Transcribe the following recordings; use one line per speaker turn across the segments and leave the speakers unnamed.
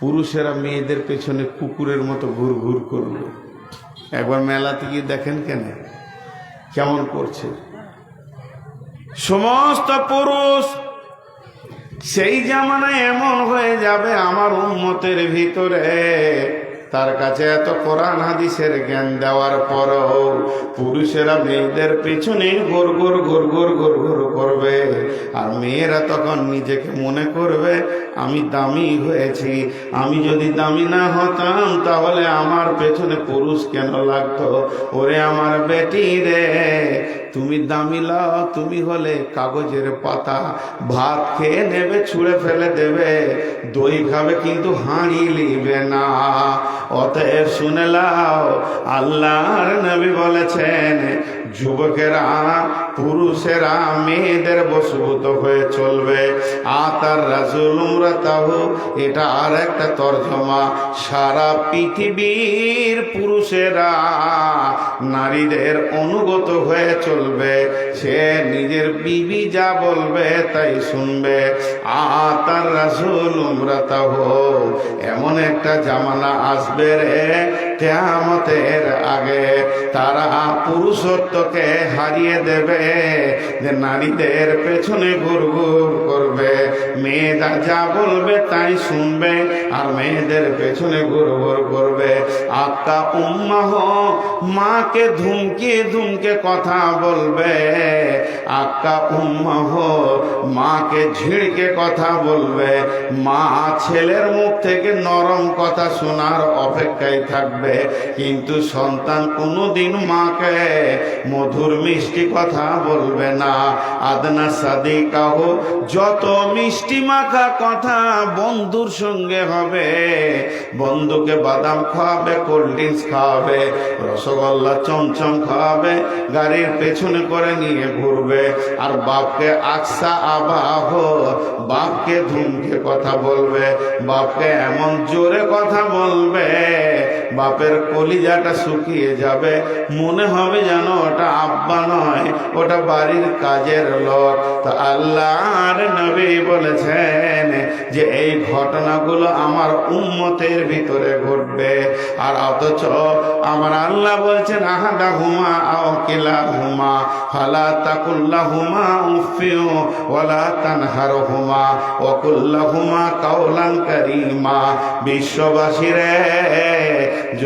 পুরুষেরা মেয়েদের পেছনে কুকুরের মতো ঘুর ঘুর করবে একবার মেলাতে গিয়ে দেখেন কেন? কেমন করছে? সমস্ত পুরুষ, সেই জামানায় এমন হয়ে যাবে আমার উন্মতের ভিতরে। তার কাছে এত কোরআন হাদিসের জ্ঞান দেওয়ার পরও পুরুষেরা মেয়েদের পেছনে গোর গোর গোর গোর গোর গোর করবে। আর মেয়েরা তখন নিজেকে মনে করবে, আমি দামি হয়েছি, আমি যদি দামি না হতাম তাহলে আমার পেছনে পুরুষ কেন লাগতো? ওরে আমার বেটি রে তুমি দামিলা তুমি হলে কাগজের পাতা। ভাত খেয়ে নেবে, ছুঁড়ে ফেলে দেবে। দই খাবে কিন্তু হাঁড়ি লিবে না। অতএব শুনে লাও, আল্লাহর নবী বলেছেন যুবকেরা, পুরুষেরা, মেয়েদের বশভূত হয়ে চলবে। আতার রাজুল উমরাতাহু, এটা আর একটা তর্জমা। সারা পৃথিবীর পুরুষেরা নারীদের অনুগত হয়ে চলবে। সে নিজের বিবি যা বলবে তাই শুনবে। আতার রাসুল উমরাতাহ, এমন একটা জামানা আসবে রে। কেয়ামতের আগে তারা পুরুষত্বকে হারিয়ে দেবে, যে নারীদের পেছনে ঘুর করবে। মেয়েরা যা বলবে তাই শুনবে, আর মেয়েদের পেছনে ঘুর করবে। আক্কা উম্মাহ মাকে ধুমকে ধুমকে কথা বলবে। আক্কা উম্মাহ মাকে ঝিড়কে কথা বলবে। মা ছেলের মুখ থেকে নরম কথা শোনার অপেক্ষায় থাকবে। কিন্তু সন্তান কোনোদিন মাকে মধুর মিষ্টি কথা বলবে না। আদনা সাদিকাহ যত মিষ্টি মাখা কথা বন্ধুর সঙ্গে হবে, বন্ধুকে বাদাম খাওয়াবে, কোল্ড ড্রিঙ্কস খাওয়াবে, রসগোল্লা চমচম খাওয়াবে, গাড়ির পেছনে করে নিয়ে ঘুরবে। আর বাপকে আকসা আবাহ, বাপকে ধুমকে কথা বলবে, বাপকে এমন জোরে কথা বলবে বাপের কলিজাটা শুকিয়ে যাবে। মনে হবে যেন ওটা আব্বা নয়, ওটা বাড়ির কাজের লোক। তো আল্লাহর নবী বলেছেন যে, এই ঘটনাগুলো আমার উম্মতের ভিতরে ঘটবে। আর অথচ আমার আল্লাহ বলছেন আহাদা হুমা আকিলা হুমা ফালা তাকুল্লা হুমা উফিউ ওয়ালা তানহার হুমা ওকুল্লা হুমা কাউলান কারিমা। বিশ্ববাসীরে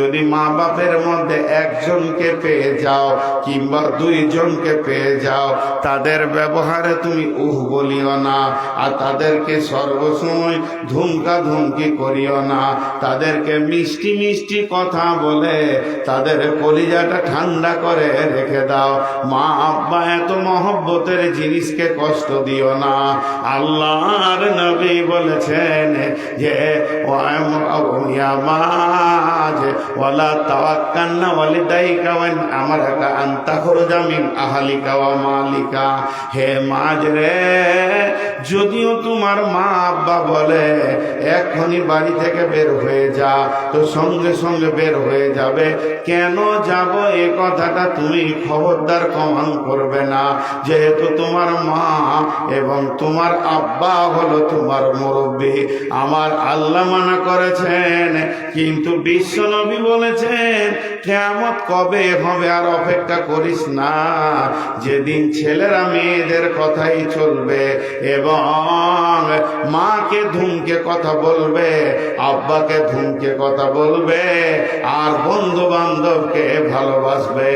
যদি মা বাপের মধ্যে একজনকে পেয়ে যাও কিংবা দুইজনকে পেয়ে যাও, তাদের ব্যবহারে তুমি উহ বলিও না, আর তাদেরকে সর্বসময় ধুমকা ধুমকি করিও না। তাদেরকে মিষ্টি মিষ্টি কথা বলে তাদের কলিজাটা ঠান্ডা করে রেখে দাও। মা আব্বা এত মহব্বতের জিনিসকে কষ্ট দিও না। আল্লাহর নবী বলেছেন যে মা মাঝ ওয়ালা তাওয়াক্কান্না ওয়ালিদাইকা ওয়ান আমারাকা আনতা খুরজা মিন আহালিকা ওয়া মালিকা। হে রে যদিও তোমার মা আব্বা বলে, এখনই বাড়ি থেকে বের হয়ে যা, তো সঙ্গে সঙ্গে বের হয়ে যাবে। কেন যাব এ কথাটা তুমি খবরদার কমান করবে না? যেহেতু তোমার মা এবং তোমার আব্বা হলো তোমার মুরব্বী, আমার আল্লাহ মানা করেছেন, কিন্তু বিশ্ব নবী বলেছেন কেমত কবে হবে আর অপেক্ষা করিস না। যেদিন ছেলেরা মেয়েদের কথাই চলবে এবং মাকে ধুমকে কথা বলবে, আব্বাকে ধুমকে কথা বলবে, আর বন্ধু বান্ধবকে ভালোবাসবে।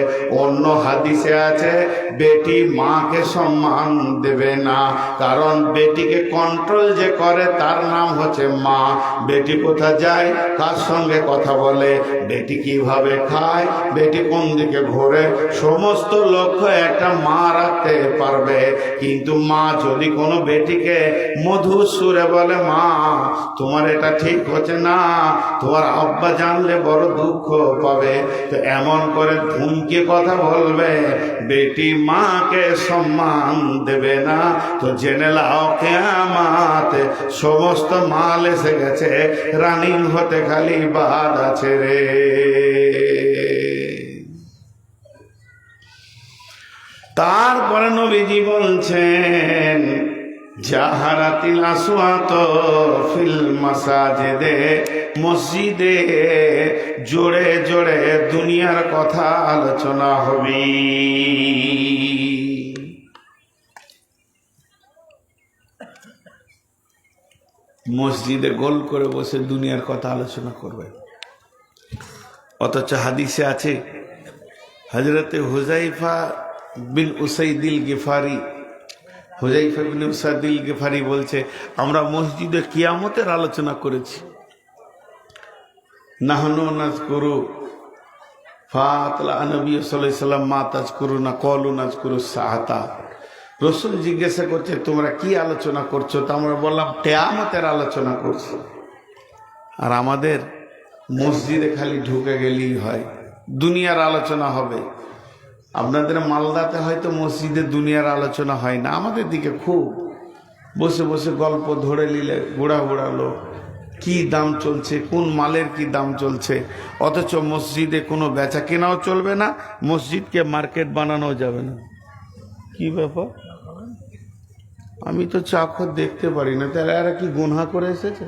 অন্য হাদিসে আছে বেটি মাকে সম্মান দেবে না। কারণ বেটিকে কন্ট্রোল যে করে, তার নাম হচ্ছে মা। বেটি কোথা যায়? কার সঙ্গে কথা বলে? বেটি কীভাবে খায়? বেটি কোন দিকে ঘোরে? সমস্ত লক্ষ্য একটা মা রাখতে পারবে। কিন্তু মা যদি কোনো বেটিকে মধুর সুরে বলে, মা, তোমার এটা ঠিক হচ্ছে না। তোমার আব্বা জানলে বড় দুঃখ পাবে। তো এমন করে ধুমকে কথা বলবে। বেটি মাকে সম্মান দেবে না। তো জেনে লাও মাতে সমস্ত মাল এসে গেছে। রানিং হতে খালি বাদ আছে রে। তারপরে নবীজি বলছেন জাহারাতিল আসওয়াত ফিল মাসাজিদে, মসজিদে জোরে জোরে দুনিয়ার কথা আলোচনা হবে। মসজিদে গোল করে বসে দুনিয়ার কথা আলোচনা করবে। অথচ হাদিসে আছে হজরতে হুজাইফা বিন উসাইদিল গেফারি হুজাইফা বিন উসাইদিল গেফারি বলছে, আমরা মসজিদে কিয়ামতের আলোচনা করেছি। নাহনু নাজ করু ফাতলা নবী সাল্লাম, মা তাজ করু না কলু নাজ করু সাহাতা। রসুল জিজ্ঞাসা করছে, তোমরা কি আলোচনা করছ? তা আমরা বললাম, কেয়ামতের আলোচনা করছি। আর আমাদের মসজিদে খালি ঢুকে গেলেই হয়, দুনিয়ার আলোচনা হবে। আপনাদের মালদাতে হয়তো মসজিদে দুনিয়ার আলোচনা হয় না। আমাদের দিকে খুব বসে বসে গল্প ধরে নিলে বুড়া বুড়া লোক, কি দাম চলছে, কোন মালের কি দাম চলছে। অথচ মসজিদে কোনো বেচা কেনাও চলবে না, মসজিদকে মার্কেট বানানো যাবে না। কি ব্যাপার? আমি তো চাক্ষর দেখতে পারি না, তাহলে এরা কি গুনহা করে এসেছে?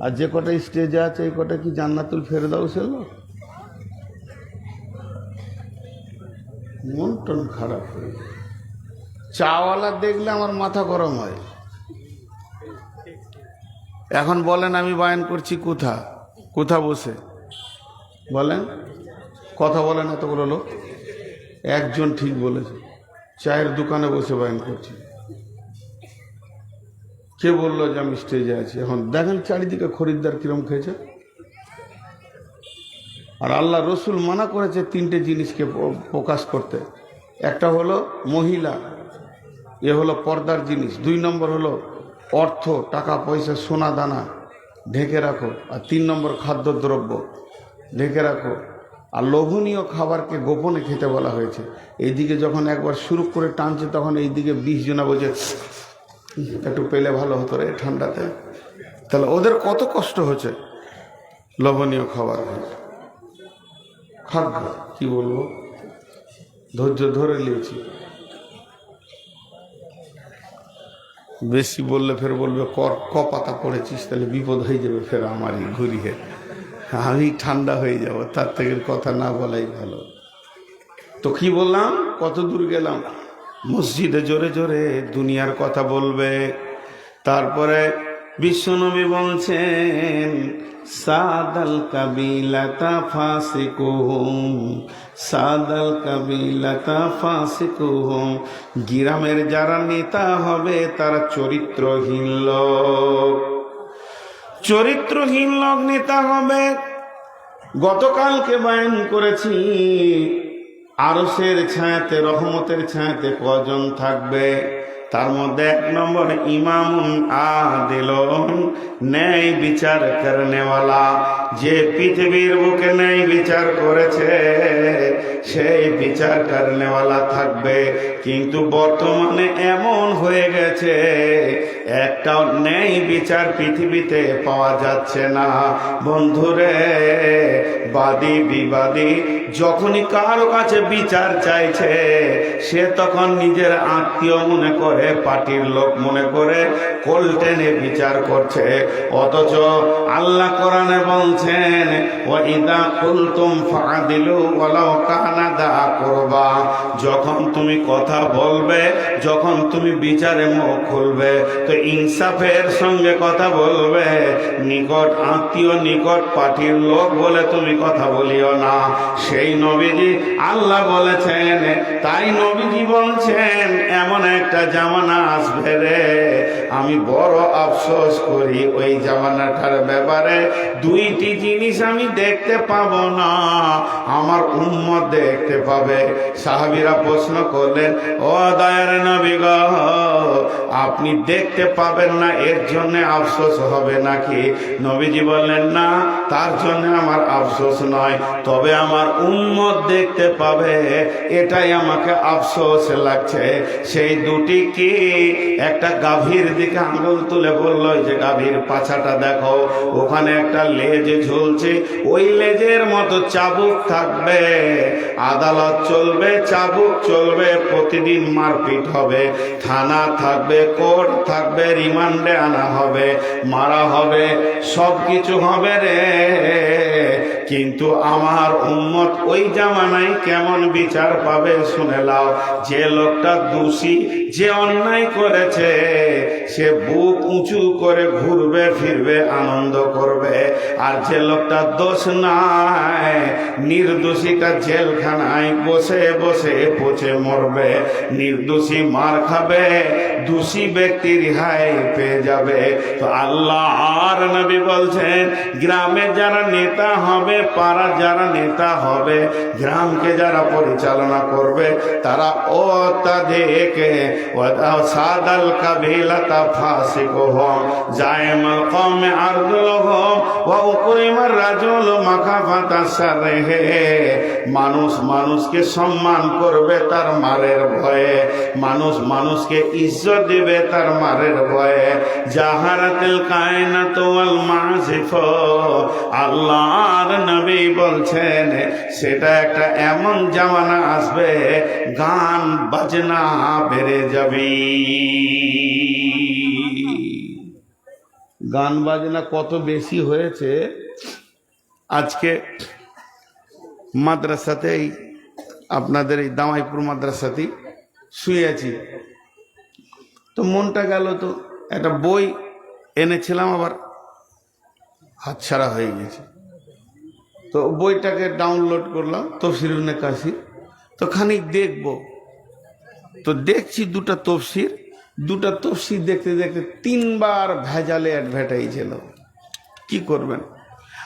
আর যে কটা স্টেজে আছে, এই কটা কি জান্নাতুল ফেরদাউসের লোক? মন টন খারাপ হয়ে যায়। চাওয়ালা দেখলে আমার মাথা গরম হয়। এখন বলেন, আমি বায়ান করছি কোথা? কোথা বসে? বলেন। কথা বলেন এতগুলো লোক। একজন ঠিক বলেছে, চায়ের দোকানে বসে বায়ান করছি। কে বলল যে আমি স্টেজে আছি? এখন দেখেন চারিদিকে খরিদ্দার কিরম খেয়েছে। আর আল্লাহ রসুল মানা করেছে তিনটে জিনিসকে প্রকাশ করতে। একটা হলো মহিলা, এ হলো পর্দার জিনিস। দুই নম্বর হলো অর্থ, টাকা, পয়সা, সোনা, দানা, ঢেকে রাখো। আর তিন নম্বর খাদ্যদ্রব্য, ঢেকে রাখো। আর লোভনীয় খাবারকে গোপনে খেতে বলা হয়েছে। এইদিকে যখন একবার শুরু করে টানছে, তখন এইদিকে বিশ জনা বলছে, একটু পেলে ভালো হতো রে ঠান্ডাতে। তাহলে ওদের কত কষ্ট হচ্ছে? লোভনীয় খাবার। খাক কি বলব? ধৈর্য ধরে নিয়েছি। বেশি বললে ফের বলবে, কর, ক পাতা পড়েছিস, তাহলে বিপদ হয়ে যাবে ফের আমারই ঘুরিয়ে। আমি ঠান্ডা হয়ে যাব, তার থেকে কথা না বলাই ভালো। তো কি বললাম? কত দূর গেলাম? মসজিদে জোরে জোরে দুনিয়ার কথা বলবে। তারপরে বিশ্বনবী বলছেন সাদাল কাবিলাতা ফাসিকুহুম, সাদাল কাবিলাতা ফাসিকুহুম। গিরামের যারা নেতা হবে, তারা চরিত্রহীন লোক। চরিত্রহীন লোক নেতা হবে। গতকালকে বায়ন করেছি আরসের ছায়াতে, রহমতের ছায়াতে কজন থাকবে? তার মধ্যে এক নম্বর ইমামুন আদিল ন্যায় বিচার করনেওয়ালা। যে পৃথিবীর বুকে ন্যায় বিচার করেছে, সেই বিচার করনেওয়ালা থাকবে। কিন্তু বর্তমানে এমন হয়ে গেছে, একটাও ন্যায় বিচার পৃথিবীতে পাওয়া যাচ্ছে না। বন্ধুরে, বাদী বিবাদী যখনই কারও কাছে বিচার চাইছে, সে তখন নিজের আত্মীয় মনে করে, পার্টির লোক মনে করে কোল্টেনে বিচার করছে। অথচ আল্লাহ কোরআনে বলছেন ও ইদা কুলতুম ফাদিলু ওয়ালাউ কানা দা করবা। যখন তুমি কথা বলবে, যখন তুমি বিচারে মুখ খুলবে, তো ইনসাফের সঙ্গে কথা বলবে। নিকট আত্মীয়, নিকট পার্টির লোক বলে তুমি কথা বলিও না। সেই নবীজি আল্লাহ বলেছেন, তাই নবীজি বলছেন, এমন একটা জামানা আসবে রে। আমি বড় আফসোস করি ওই জামানাটার ব্যাপারে। দুইটি জিনিস আমি দেখতে পাব না, আমার উম্মত দেখতে পাবে। সাহাবিরা প্রশ্ন করলেন, ও দয়ার নবী গো, আপনি দেখতে পাবেন না, এর জন্য আফসোস হবে নাকি? নবীজি বললেন, না, তার জন্য আমার আফসোস নয়, তবে আমার উম্মত দেখতে পাবে। এটাই আমাকে আফসোস লাগছে। সেই দুটি কি? একটা গাভীর দিকে আঙুল তুলে বলল যে গাভীর পাছাটা দেখো, ওখানে একটা লেজ ঝুলছে। ওই লেজের মতো চাবুক থাকবে। আদালত চলবে, চাবুক চলবে, প্রতিদিন মারপিট হবে। থানা থাকবে, কোর্ট থাকবে, রিমান্ডে আনা হবে। মারা হবে সব কিছু হবে রে। কিন্তু আমার উম্মত ওই জামানায় কেমন বিচার পাবে শুনে যে লোকটা দোষী, যে অন্যায় করেছে, সে বুক উঁচু করে ঘুরবে, ফিরবে, আনন্দ করবে। আর যে লোকটা দোষ নাই, নির্দোষীটা জেলখানায় বসে বসে পচে মরবে। নির্দোষী মার খাবে, দোষী ব্যক্তি রিহাই পেয়ে যাবে। তো আল্লাহ আর নবী বলছেন, গ্রামে যারা নেতা হবে পাড়া যারা নেতা হবে, গ্রামকে যারা পরিচালনা করবে, তারা ও তাদেরকে সাদাল মানুষ মানুষকে সম্মান করবে তার মারের ভয়ে, মানুষ মানুষকে ইজ্জত দিবে তার মারের ভয়ে। জাহারাতিল কায়নাত ওয়াল মাসিফ আল্লাহর নবী বলছেন, সেটা একটা এমন জামানা আসবে, গান, বাজনা বেড়ে যাবে। গান, বাজনা কত বেশি হয়েছে? আজকে মাদ্রাসাতেই, আপনাদের এই দামাইপুর মাদ্রাসাতেই শুয়ে আছি। তো মনটা গেল তো, একটা বই এনেছিলাম আবার হাতছাড়া হয়ে গেছে। তো বইটাকে ডাউনলোড করলাম তফসিরুনে কাশি তো খানিক দেখব। তো দেখছি দুটা তফসির। দুটা তফসির দেখতে দেখতে তিনবার ভেজালে অ্যাডভার্টাইজ এলো। কি করবেন?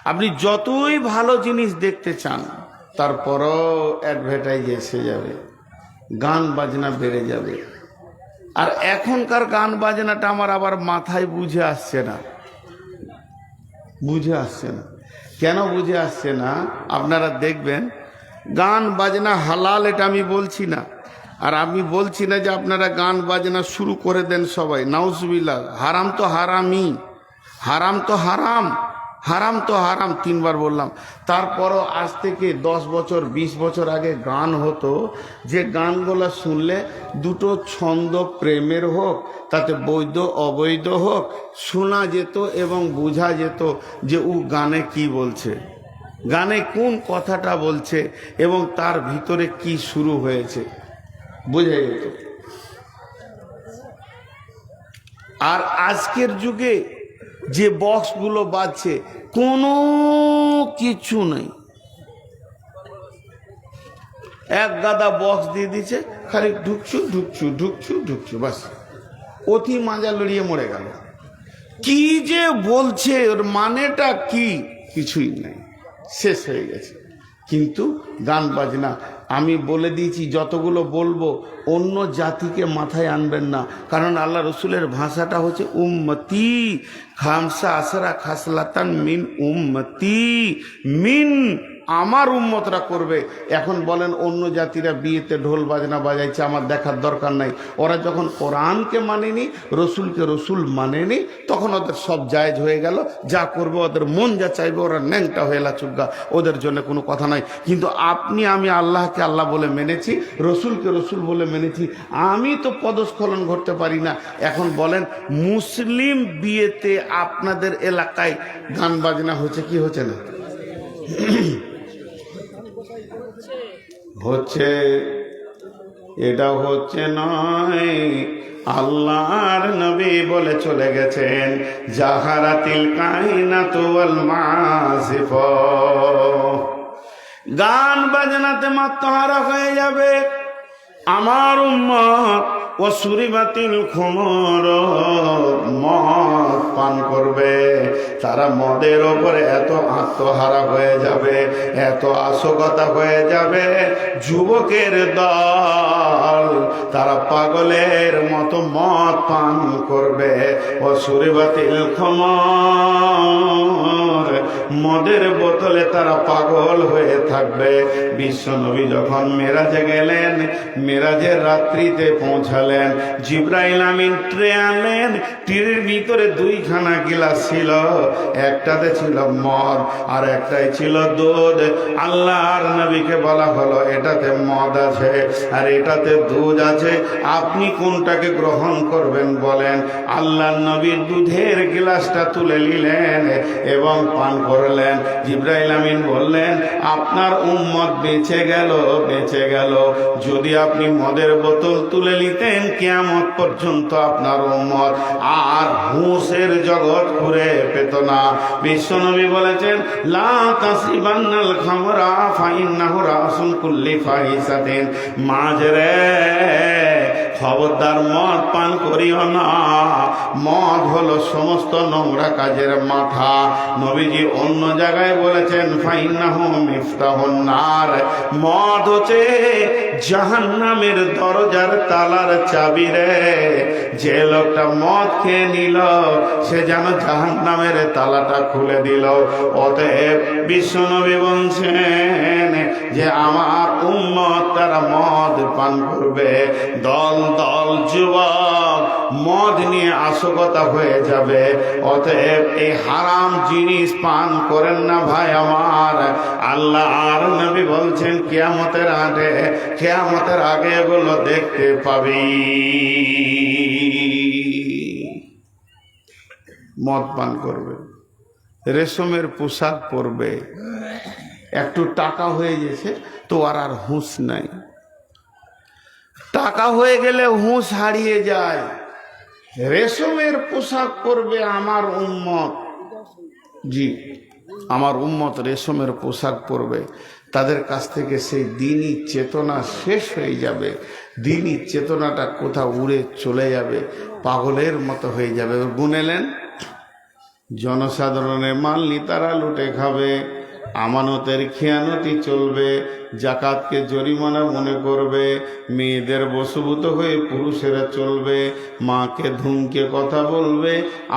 আপনি যতই ভালো জিনিস দেখতে চান, তারপরও অ্যাডভার্টাইজ এসে যাবে। গান বাজনা বেড়ে যাবে। আর এখনকার গান বাজনাটা আমার আবার মাথায় বুঝে আসছে না। বুঝে আসছে না। কেন বুঝে আসছে না? আপনারা দেখবেন, গান বাজনা হালাল এটা আমি বলছি না। আর আমি বলছি না যে আপনারা গান বাজনা শুরু করে দেন সবাই। নাউজবিল্লা হারাম তো হারামই। হারাম তো হারাম। হারাম তো হারাম, তিনবার বললাম। তারপরও আজ থেকে দশ বছর ২০ বছর আগে গান হতো। যে গানগুলো শুনলে দুটো ছন্দ প্রেমের হোক, তাতে বৈধ, অবৈধ হোক, শোনা যেত এবং বোঝা যেত যে ও গানে কি বলছে। গানে কোন কথাটা বলছে এবং তার ভিতরে কি শুরু হয়েছে, বোঝা যেত আর আজকের যুগে যে বক্সগুলো বাজছে, কোনো কিছু নেই। এক গাদা বক্স দিয়ে দিচ্ছে খালি ঢুকছু ঢুকছু ঢুকছু ঢুকছু, বাস। অতি মাজা লড়িয়ে মরে গেল। কি যে বলছে ওর মানেটা কি? কিছুই নেই। শেষ হয়ে গেছে। কিন্তু গান বাজনা। আমি বলে দিয়েছি, যতগুলো বলব, অন্য জাতিকে মাথায় আনবেন না। কারণ আল্লাহ রসুলের ভাষাটা হচ্ছে উম্মতি। খামসা আসারা খাসলাতান মিন উম্মতি। মিন আমার উম্মতরা করবে। এখন বলেন অন্য জাতিরা বিয়েতে ঢোল বাজনা বাজাইছে, আমার দেখার দরকার নাই। ওরা যখন কোরআনকে মানেনি, রসুলকে রসুল মানেনি, তখন ওদের সব জায়জ হয়ে গেল। যা করবে ওদের মন যা চাইবে, ওরা ন্যাংটা হয়ে লাচুগা ওদের জন্য কোনো কথা নাই। কিন্তু আপনি, আমি আল্লাহকে আল্লাহ বলে মেনেছি, রসুলকে রসুল বলে মেনেছি, আমি তো পদস্খলন ঘটতে পারি না। এখন বলেন, মুসলিম বিয়েতে আপনাদের এলাকায় গান বাজনা হচ্ছে কি হচ্ছে না? হচ্ছে এটা হচ্ছে নয়। আল্লাহর নবী বলে চলে গেছেন জাহারাতিল তিল কাহিনা মাসিফ গান বাজনাতে মাত্মহারা হয়ে যাবে। আমার উম্মত ও সুরিবাতিল খুমর, মদ পান করবে। তারা মদের ওপরে এত আত্মহারা হয়ে যাবে, এত আসকতা হয়ে যাবে। যুবকের দল, তারা পাগলের মতো মদ পান করবে। ও সুরিবাতিল খুমর, মদের বোতলে তারা পাগল হয়ে থাকবে। বিশ্বনবী যখন মেরাজে গেলেন, মেরাজের রাত্রিতে পৌঁছালেন। জিব্রাইল আমিন ট্রে আনলেন টিরের ভিতরে দুইখানা গিলাস ছিল। একটাতে ছিল মদ আর একটাই ছিল দুধ। আল্লাহর নবীকে বলা হলো, এটাতে মদ আছে আর এটাতে দুধ আছে। আপনি কোনটাকে গ্রহণ করবেন? বলেন আল্লাহর নবীর দুধের গিলাসটা তুলে নিলেন এবং পান করলেন। জিব্রাইল আমিন বললেন, আপনার উম্মত বেঁচে গেল বেঁচে গেল। যদি আপনি মদের বোতল তুলে নিতেন কেয়ামত পর্যন্ত আপনার উম্মত আর হুঁসের জগৎ ঘুরে পেত না। বিশ্বনবী বলেছেন, লা তাসিবান্নাল কুল্লি মাজরে খবরদার মদ পান করিও না। মদ হলো সমস্ত নোংরা কাজের মাথা। নবীজি অন্য জায়গায় বলেছেন, ফাইন্নাহু মিফতাহুন নার। মদ হচ্ছে জাহান্নামের দরজার তালার চাবি রে? যে লোকটা মদ খেয়ে নিল, সে যেন জাহান্নামের তালাটা খুলে দিল। অতএব বিশ্বনবী বলছেন যে, আমার উম্মত, তারা মদ পান করবে। দল দল, যুবক, মদ নিয়ে আসকতা হয়ে যাবে। অতএব এই হারাম জিনিস পান করেন না ভাই আমার। আল্লাহ আর নবী বলছেন, কেয়ামতের আগে কেয়ামতের আগে এগুলো দেখতে পাবি। মদ পান করবে। রেশমের পোশাক পরবে। একটু টাকা হয়ে গেছে তো আর আর হুঁশ নাই। টাকা হয়ে গেলে হুঁশ হারিয়ে যায়। রেশমের পোশাক পরবে আমার উম্মত। জি, আমার উম্মত রেশমের পোশাক পরবে। তাদের কাছ থেকে সেই দিনই চেতনা শেষ হয়ে যাবে। দিনই চেতনাটা কোথাও উড়ে চলে যাবে, পাগলের মতো হয়ে যাবে। গুনেলেন জনসাধারণের মাল নিতারা লুটে খাবে, আমানতের খেয়ানতি চলবে জাকাতকে জরিমানা মনে করবে, মেয়েদের বশভূত হয়ে পুরুষেরা চলবে, মাকে ধুমকে কথা বলবে,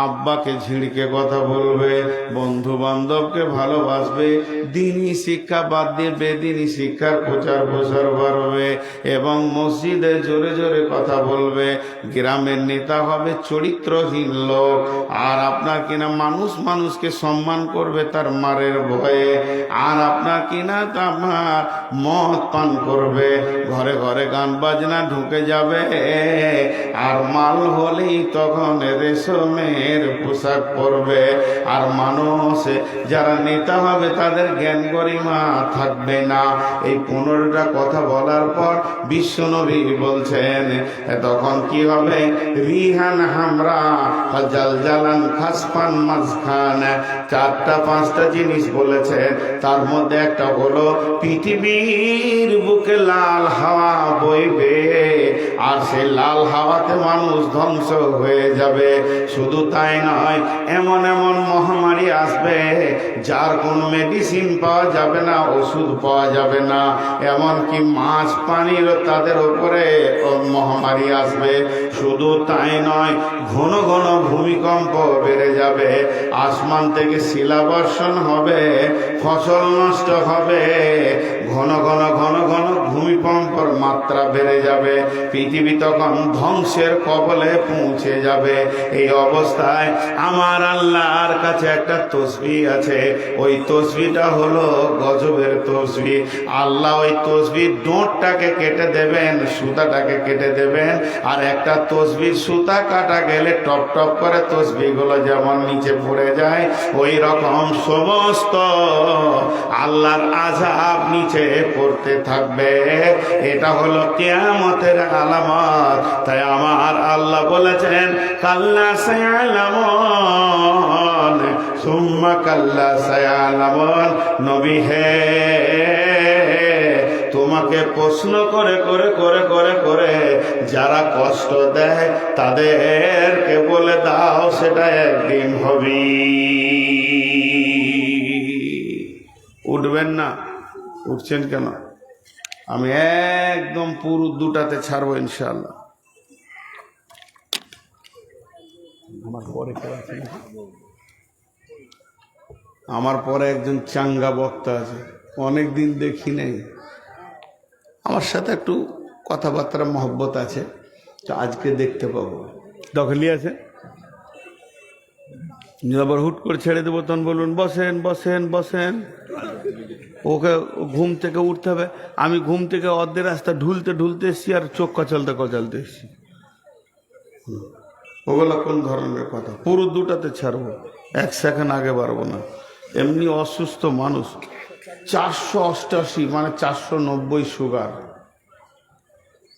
আব্বাকে ঝিড়কে কথা বলবে বন্ধু বান্ধবকে ভালোবাসবে, দিনই শিক্ষা বাদ দিয়ে বেদিনই শিক্ষার প্রচার প্রসার বাড়বে এবং মসজিদে জোরে জোরে কথা বলবে, গ্রামের নেতা হবে চরিত্রহীন লোক। আর আপনার কিনা মানুষ মানুষকে সম্মান করবে তার মারের ভয়ে, আর আপনার কিনা আমার মদ পান করবে, ঘরে ঘরে গান বাজনা ঢুকে যাবে। আর মাল হলেই তখন রেশমের পোশাক পরবে। আর মানুষ, যারা নেতা হবে, তাদের জ্ঞান গরিমা থাকবে না। এই পনেরোটা কথা বলার পর বিশ্বনবী বলছেন, তখন কি হবে? রিহান হামরা জাল জালান খাসফান মাঝখান চারটা, পাঁচটা জিনিস বলেছেন। তার মধ্যে একটা হলো পৃথিবীর বুকে লাল হাওয়া বইবে, আর সেই লাল হাওয়াতে মানুষ ধ্বংস হয়ে যাবে। শুধু তাই নয়, এমন এমন মহামারী আসবে, যার কোনো মেডিসিন পাওয়া যাবে না, ওষুধ পাওয়া যাবে না। এমনকি মাছ পানিরও তাদের উপরে মহামারী আসবে। শুধু তাই নয়, ঘন ঘন ভূমিকম্প বেড়ে যাবে, আসমান থেকে শিলাবর্ষণ হবে, ফসল নষ্ট হবে ঘন ঘন ঘন ঘন ভূমিকম্পর মাত্রা বেড়ে যাবে। পৃথিবী তখন ধ্বংসের কবলে পৌঁছে যাবে। এই অবস্থায় আমার আল্লাহর কাছে একটা তসবি আছে। ওই তসবিটা হলো গজবের তসবি। আল্লাহ ওই তসবির ডোঁটটাকে কেটে দেবেন, সুতাটাকে কেটে দেবেন, আর একটা তসবির সুতা কাটা গেলে টপ টপ করে তসবিগুলো যেমন নিচে পড়ে যায়, ওই রকম সমস্ত আল্লাহর আজাব নিচে পড়তে থাকবে। এটা হলো কেয়ামতের আলামত। তাই আমার আল্লাহ বলেছেন, কাল্লা সায়ালামন, সুম্মা কাল্লা সায়ালামন। নবী হে, তোমাকে প্রশ্ন করে করে করে করে করে যারা কষ্ট দেয়, তাদেরকে বলে দাও, সেটা একদিন হবি উঠবেন না। উঠছেন কেন? আমি একদম পুরো দুটাতে ছাড়বো ইনশাল্লাহ আমার পরে একজন চাঙ্গা বক্তা আছে। অনেক দিন দেখি নেই। আমার সাথে একটু কথাবার্তা মহব্বত আছে তো আজকে দেখতে পাবো। দখলি আছে? আবার হুট করে ছেড়ে দেবো তখন বলুন বসেন বসেন বসেন। ওকে ঘুম থেকে উঠতে হবে। আমি ঘুম থেকে অর্ধেক রাস্তা ঢুলতে ঢুলতে এসছি আর চোখ কচালতে কচালতে এসছি। ওগুলো কোন ধরনের কথা? পুরো দুটাতে ছাড়বো। এক সেকেন্ড আগে পারব না। এমনি অসুস্থ মানুষ। চারশো অষ্টাশি মানে চারশো নব্বই সুগার।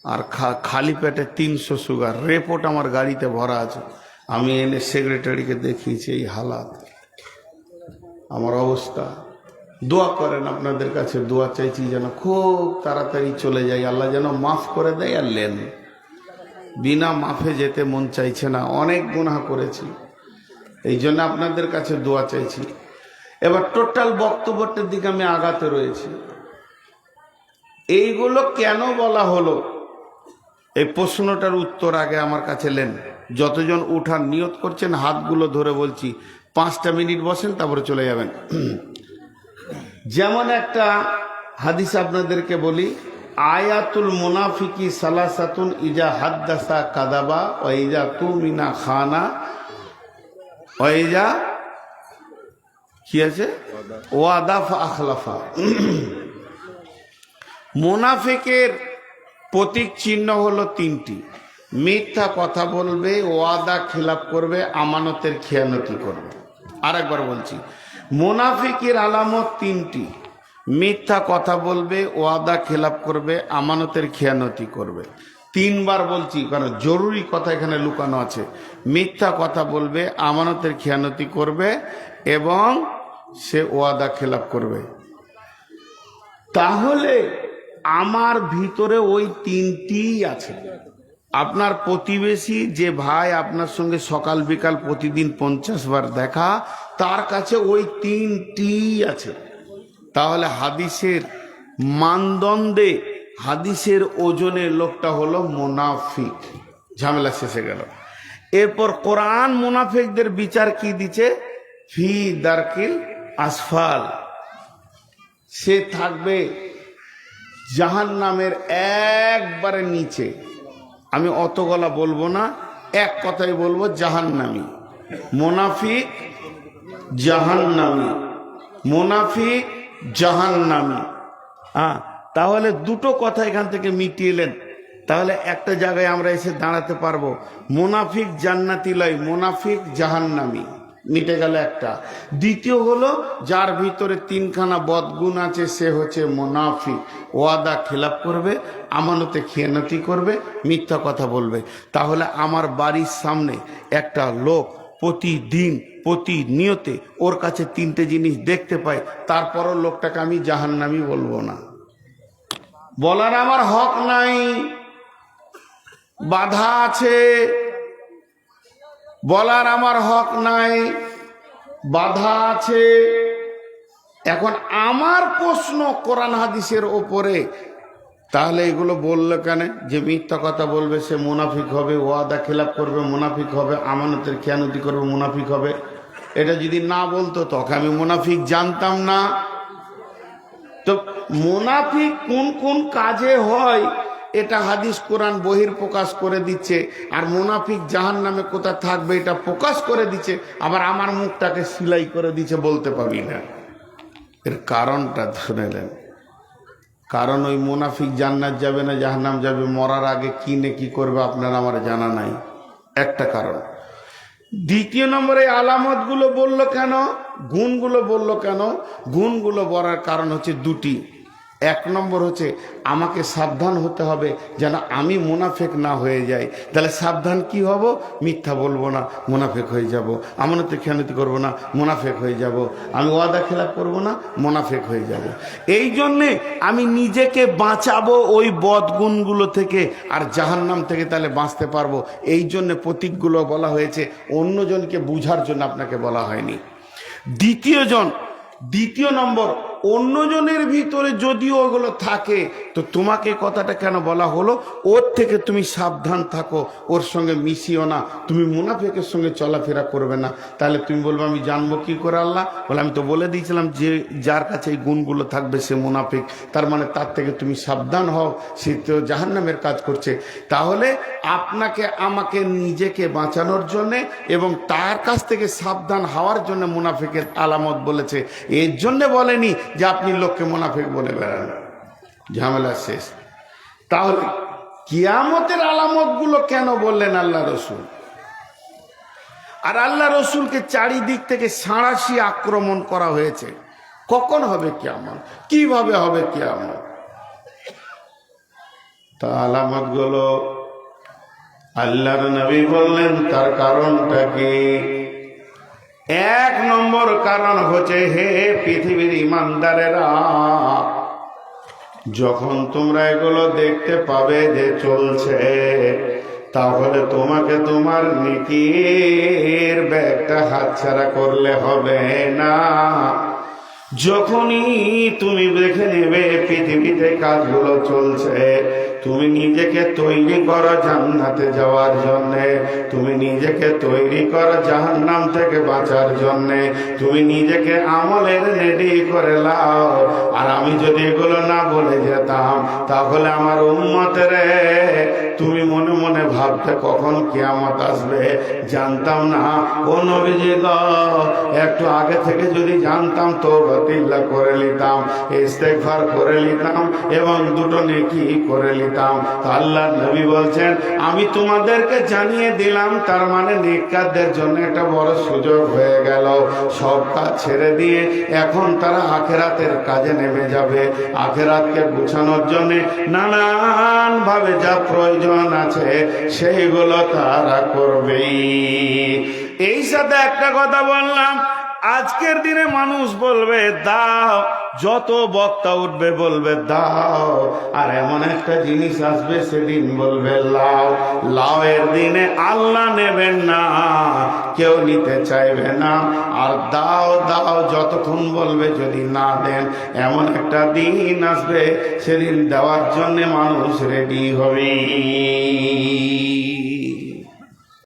আর খালি পেটে তিনশো সুগার। রেপোর্ট আমার গাড়িতে ভরা আছে। আমি এনে সেক্রেটারিকে দেখিয়েছি এই হালাত। আমার অবস্থা দোয়া করেন আপনাদের কাছে, দোয়া চাইছি যেন খুব তাড়াতাড়ি চলে যাই আল্লাহ যেন মাফ করে দেয় আর লেন। বিনা মাফে যেতে মন চাইছে না, অনেক গুনাহ করেছি। এই জন্য আপনাদের কাছে দোয়া চাইছি। এবার টোটাল বক্তব্যটার দিকে আমি আগাতে রয়েছি। এইগুলো কেন বলা হলো? এই প্রশ্নটার উত্তর আগে আমার কাছে লেন। যতজন উঠার নিয়ত করছেন, হাতগুলো ধরে বলছি, পাঁচটা মিনিট বসেন, তারপরে চলে যাবেন। যেমন একটা হাদিস আপনাদেরকে বলি, আয়াতুল মুনাফিকি সালাসাতুন ইজা হাদ্দাসা কাদাবা ও ইজা তুমিনা খানা ও ইজা কি আছে? ওয়াদাফা আখলাফা। মোনাফেকের প্রতীক চিহ্ন হলো তিনটি। মিথ্যা কথা বলবে, ওয়াদা খিলাপ করবে, আমানতের খেয়ানতি করবে। আরেকবার বলছি মোনাফিকের আলামত তিনটি। মিথ্যা কথা বলবে, ওয়াদা খেলাপ করবে, আমানতের খেয়ানতি করবে। তিনবার বলছি কারণ জরুরি কথা এখানে লুকানো আছে। মিথ্যা কথা বলবে, আমানতের খেয়ানতি করবে এবং সে ওয়াদা খেলাপ করবে। তাহলে আমার ভিতরে ওই তিনটি আছে। আপনার প্রতিবেশী, যে ভাই আপনার সঙ্গে সকাল বিকাল প্রতিদিন পঞ্চাশ বার দেখা তার কাছে ওই তিনটি আছে। তাহলে হাদিসের মানদণ্ডে, হাদিসের ওজনে লোকটা হলো মোনাফিক। ঝামেলা শেষে গেল। এরপর কোরআন মোনাফিকদের বিচার কি দিচ্ছে? ফি দারকিল আসফাল। সে থাকবে জাহান নামের একবারে নিচে। আমি অত গলা বলব না, এক কথাই বলব জাহান্নামি। মোনাফিক জাহান্নামি। মোনাফিক জাহান্নামি। হ্যাঁ তাহলে দুটো কথা এখান থেকে মিটিয়েলেন তাহলে একটা জায়গায় আমরা এসে দাঁড়াতে পারব। মোনাফিক জান্নাতি লয়, মোনাফিক জাহান্নামি। মিটে গেল একটা। দ্বিতীয় হলো, যার ভিতরে তিনখানা বদগুণ আছে, সে হচ্ছে মোনাফিক। ওয়াদা খেলাপ করবে, আমানতে খেয়ানতি করবে, মিথ্যা কথা বলবে। তাহলে আমার বাড়ির সামনে একটা লোক প্রতিদিন, প্রতিনিয়তে ওর কাছে তিনটে জিনিস দেখতে পাই, তারপরও লোকটাকে আমি জাহান্নামি বলব না। বলার আমার হক নাই, বাধা আছে। বলার আমার হক নাই, বাধা আছে। এখন আমার প্রশ্ন কোরআন হাদিসের ওপরে তাহলে এগুলো বলল কেন? যে মিথ্যা কথা বলবে, সে মুনাফিক হবে, ওয়াদা খেলাপ করবে, মুনাফিক হবে, আমানতের খেয়ানতি করবে, মুনাফিক হবে। এটা যদি না বলতো তখন আমি মুনাফিক জানতাম না। তো মুনাফিক কোন কোন কাজে হয়, এটা হাদিস কোরআন বহির প্রকাশ করে দিচ্ছে। আর মুনাফিক জাহান নামে কোথা থাকবে, এটা প্রকাশ করে দিচ্ছে। আবার আমার মুখটাকে সিলাই করে দিচ্ছে, বলতে পারি না। এর কারণটা শুনেলেন কারণ ওই মুনাফিক জান্নাত যাবে না, জাহান্নাম যাবে, মরার আগে কি নে কি করবে আপনার আমার জানা নাই। একটা কারণ। দ্বিতীয় নম্বরে আলামতগুলো বলল কেন? গুণগুলো বলল কেন? গুণগুলো বলার কারণ হচ্ছে দুটি। এক নম্বর হচ্ছে আমাকে সাবধান হতে হবে যেন আমি মুনাফেক না হয়ে যাই। তাহলে সাবধান কি হব? মিথ্যা বলব না, মুনাফেক হয়ে যাব। আমানতে খেয়ানতি করব না, মুনাফেক হয়ে যাব। আমি ওয়াদা খেলাপ করব না, মুনাফেক হয়ে যাব। এই জন্যে আমি নিজেকে বাঁচাবো ওই বদগুণগুলো থেকে, আর জাহান্নাম থেকে তাহলে বাঁচতে পারব। এই জন্যে প্রতীকগুলো বলা হয়েছে, অন্যজনকে বুঝার জন্য আপনাকে বলা হয়নি। দ্বিতীয় জন, দ্বিতীয় নম্বর অন্যজনের ভিতরে যদিও ওগুলো থাকে, তো তোমাকে কথাটা কেন বলা হলো? ওর থেকে তুমি সাবধান থাকো, ওর সঙ্গে মিশিও না। তুমি মুনাফেকের সঙ্গে চলাফেরা করবে না। তাহলে তুমি বলবে, আমি জানব কি করে আল্লাহ? বলে, আমি তো বলে দিয়েছিলাম যে যার কাছে এই গুণগুলো থাকবে সে মুনাফিক। তার মানে তার থেকে তুমি সাবধান হও, সে তো জাহান্নামের কাজ করছে। তাহলে আপনাকে, আমাকে নিজেকে বাঁচানোর জন্যে এবং তার কাছ থেকে সাবধান হওয়ার জন্য মুনাফিকের আলামত বলেছে। এর জন্যে বলেনি যে আপনি লোককে মুনাফিক বলে বেড়ান। ঝামেলা শেষ। তাহলে কিয়ামতের আলামতগুলো কেন বললেন আল্লাহ রসুল? আর আল্লাহ রসুলকে চারিদিক থেকে সাঁড়াশি আক্রমণ করা হয়েছে। কখন হবে কিয়ামত? কীভাবে হবে কিয়ামত? তা আলামতগুলো আল্লাহর নবী বললেন, তার কারণটা কি? এক নম্বর কারণ হচ্ছে হে পৃথিবীর ইমানদারেরা, যখন তোমরা এগুলো দেখতে পাবে যে চলছে, তাহলে তোমাকে তোমার নীতির ব্যাগটা হাতছাড়া করলে হবে না। যখনই তুমি দেখে নেবে পৃথিবীতে কাজগুলো চলছে তুমি নিজেকে তৈরি করো জান্নাতে যাওয়ার জন্যে। তুমি নিজেকে তৈরি করো জাহান্নাম থেকে বাঁচার জন্যে। তুমি নিজেকে আমলের রেডি করে লাও আর আমি যদি এগুলো না বলে যেতাম, তাহলে আমার উন্মতের তুমি মনে মনে ভাবতে কখন কিয়ামত আসবে? জানতাম না। ও নবীজি গো, একটু আগে থেকে যদি জানতাম তো বাতিল্লা করে নিতাম ইস্তেগফার করে নিতাম এবং দুটো নেকি করে নিতাম। আল্লাহ নবী বলছেন আমি তোমাদেরকে জানিয়ে দিলাম তার মানে নেককারদের জন্য একটা বড় সুযোগ হয়ে গেল। সব কাজ ছেড়ে দিয়ে এখন তারা আখেরাতের কাজে নেমে যাবে। আখেরাতকে গুছানোর জন্য নানান ভাবে যা প্রয়োজন আছে সেইগুলো তারা করবেই। এই সাথে একটা কথা বললাম আজকের দিনে মানুষ বলবে, দাও। যত বক্তা উঠবে বলবে, দাও। আর এমন একটা জিনিস আসবে, সেদিন বলবে, লাও। লাউয়ের দিনে আল্লাহ নেবেন না, কেউ নিতে চাইবে না। আর দাও দাও, যতক্ষণ বলবে যদি না দেন, এমন একটা দিন আসবে, সেদিন দেওয়ার জন্য মানুষ রেডি হবে।